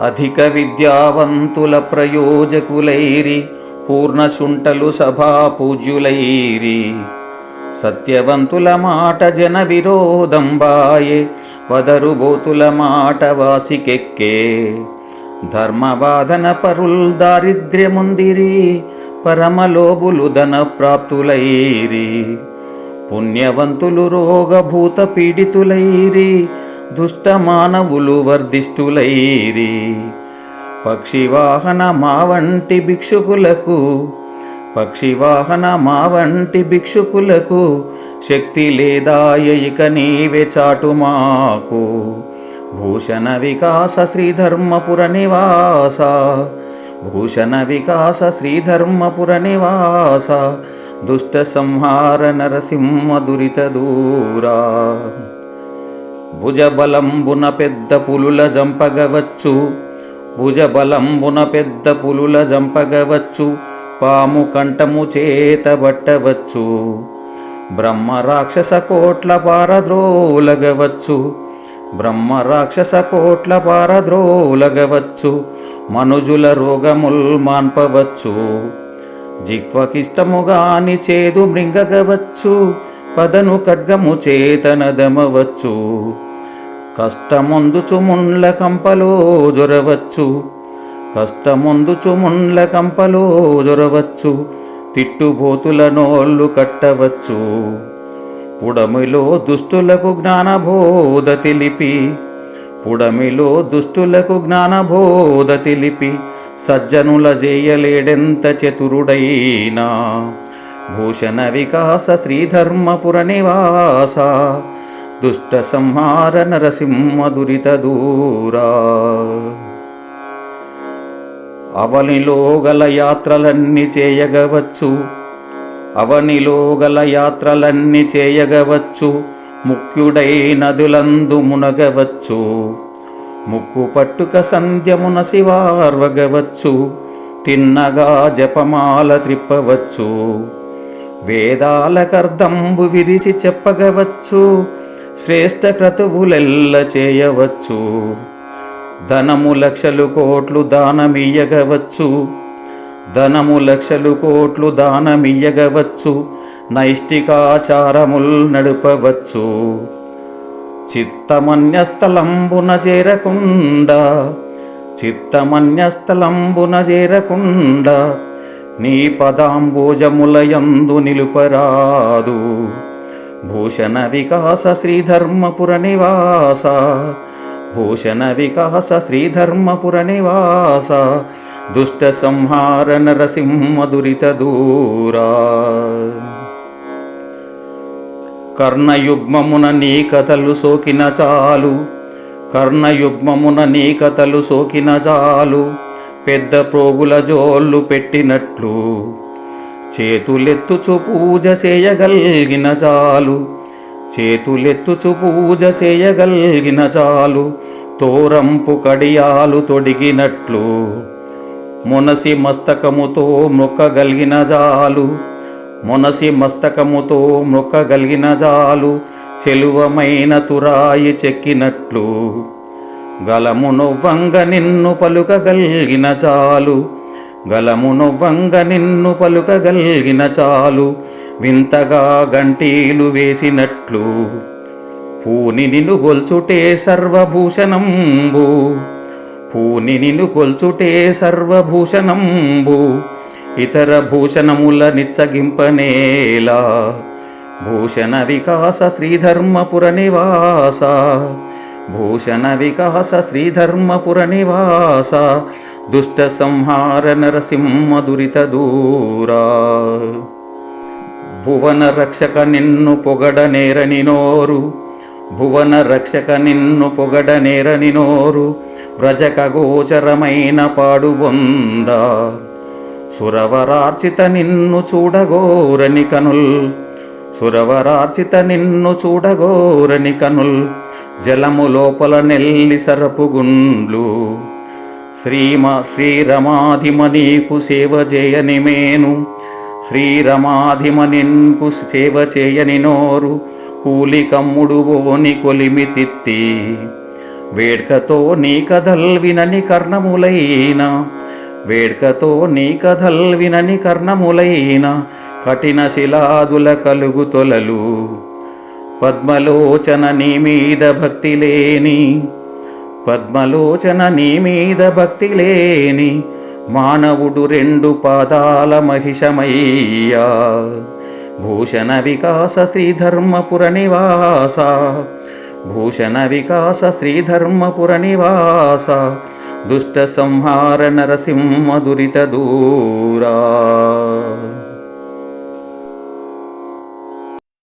అధిక విద్యావంతుల ప్రయోజకులైరి పూర్ణశుంఠలు సభాపూజ్యులైరి. సత్యవంతుల మాట జన విరోధంబాయే వదరుబోతుల మాట వాసికెక్కే ధర్మవాదన పరుల్ దారిద్ర్యముందిరి పరమలోబులు ధన ప్రాప్తులైరి పుణ్యవంతులు రోగభూత పీడితులైరి దుష్ట మానవులు వర్ధిష్ఠులైరి. పక్షివాహన మా వంటి భిక్షుకులకు పక్షివాహన మా వంటి భిక్షుకులకు శక్తి లేదాయ ఇక నీవే చాటు మాకు. భూషణ వికాస శ్రీధర్మపుర నివాస భూషణ వికాస శ్రీధర్మపుర నివాస దుష్ట సంహార నరసింహ దురిత దూరా. భుజబలంబున పెద్ద పులుల జంపగవచ్చు. భుజబలంబున పెద్ద పులుల జంపగవచ్చు. పాము కంఠము చేతబట్టవచ్చు బ్రహ్మ రాక్షస కోట్ల పారద్రోలగవచ్చు. బ్రహ్మ రాక్షస కోట్ల పారద్రోలగవచ్చు. మనుజుల రోగముల్ మాన్పవచ్చు. జిహ్వకిష్టముగాని చేదు మృంగగవచ్చు. పదను ఖడ్గము చేతనదమవచ్చు. కష్టముందుచు ముండ్ల కంపలో జొరవచ్చు. కష్టముందుచు ముండ్ల కంపలో జొరవచ్చు. తిట్టుబోతుల నోళ్ళు కట్టవచ్చు. పుడమిలో దుష్టులకు జ్ఞానబోధ తెలిపి పుడమిలో దుష్టులకు జ్ఞానబోధ తెలిపి సజ్జనుల చేయలేడెంత చతురుడైనా. భూషణ వికాస శ్రీధర్మపుర నివాస దుష్ట సంహార నరసింహ దురిత దూరా. అవనిలో గల యాత్రలన్నీ చేయగవచ్చు అవనిలో గల యాత్రలన్నీ చేయగవచ్చు ముఖ్యుడై నదులందు మునగవచ్చు ముక్కు పట్టుక సంధ్యమున శివార్వగవచ్చు తిన్నగా జపమాల త్రిప్పవచ్చు. వేదాలకర్దంబు విరిచి చెప్పగవచ్చు శ్రేష్ఠ క్రతువులెల్ల చేయవచ్చు. ధనము లక్షలు కోట్లు దానమియ్యగవచ్చు ధనము లక్షలు కోట్లు దానమియ్యగవచ్చు నైష్టికాచారముల్ నడుపవచ్చు. చిత్తమన్యస్థలంబున చేరకుండా చిత్తమన్యస్థలంబున చేరకుండా నీ పదాంబోజములయందు నిలుపరాదు. భూషణ వికాస శ్రీధర్మపుర నివాస. భూషణ వికాస శ్రీధర్మపుర నివాస. దుష్ట సంహార నరసింహ దురిత దూరా. కర్ణయుగ్మమున నీ కథలు సోకిన చాలు. కర్ణయుగ్మమున నీ కథలు సోకిన చాలు. పెద్ద ప్రోగుల జోళ్ళు పెట్టినట్లు. చేతులెత్తుచు పూజ చేయగలిగిన చాలు. చేతులెత్తుచు పూజ చేయగలిగిన చాలు. తోరంపు కడియాలు తొడిగినట్లు. మునసి మస్తకముతో మొక్కగలిగిన జాలు మునసి మస్తకముతో మొక్కగలిగిన జాలు చెలువమైన తురాయి చెక్కినట్లు. గలము నొవ్వంగ నిన్ను పలుకగలిగిన చాలు. గలము నొవ్వంగ నిన్ను పలుకగలిగిన చాలు. వింతగా గంటీలు వేసినట్లు పూని నిన్ను గొల్చుటే సర్వభూషణంబు. పూని నిన్ను కొల్చుటే సర్వభూషణంబు. ఇతర భూషణముల నిచ్చగింపనేలా. భూషణ వికాస శ్రీధర్మపుర నివాస. భూషణ వికాస శ్రీధర్మపుర నివాస దుష్ట సంహార నరసింహ దురిత దూరా భువన రక్షక నిన్ను పొగడ నేరని నోరు భువన రక్షక నిన్ను పొగడ నేరని నోరు వ్రజక గోచరమైన పాడుబొంద. సురవరార్చిత నిన్ను చూడగోరని కనుల్ సురవరార్చిత నిన్ను చూడగోరని కనుల్ జలము లోపల నెల్లి సరపుగుండ్లు శ్రీమ శ్రీరమాధిమనీకు సేవ చేయని మేను. శ్రీరమాధిమ నిన్కు సేవ చేయని నోరు. కూలి కమ్ముడు ఓని కొలిమి తిత్తి. వేడ్కతో నీ కథల్ వినని కర్ణములైన. వేడ్కతో నీ కథల్ వినని కర్ణములైన. కఠిన శిలాదుల కలుగు తొలలు. పద్మలోచన నీ మీద భక్తి లేని పద్మలోచన నీ మీద భక్తి లేని మానవుడు రెండు పాదాల మహిషమయ్యా. భూషణ వికాస శ్రీధర్మపుర నివాస భూషణ వికాస శ్రీధర్మపుర నివాస దుష్ట సంహార నరసింహ దురిత దూరా.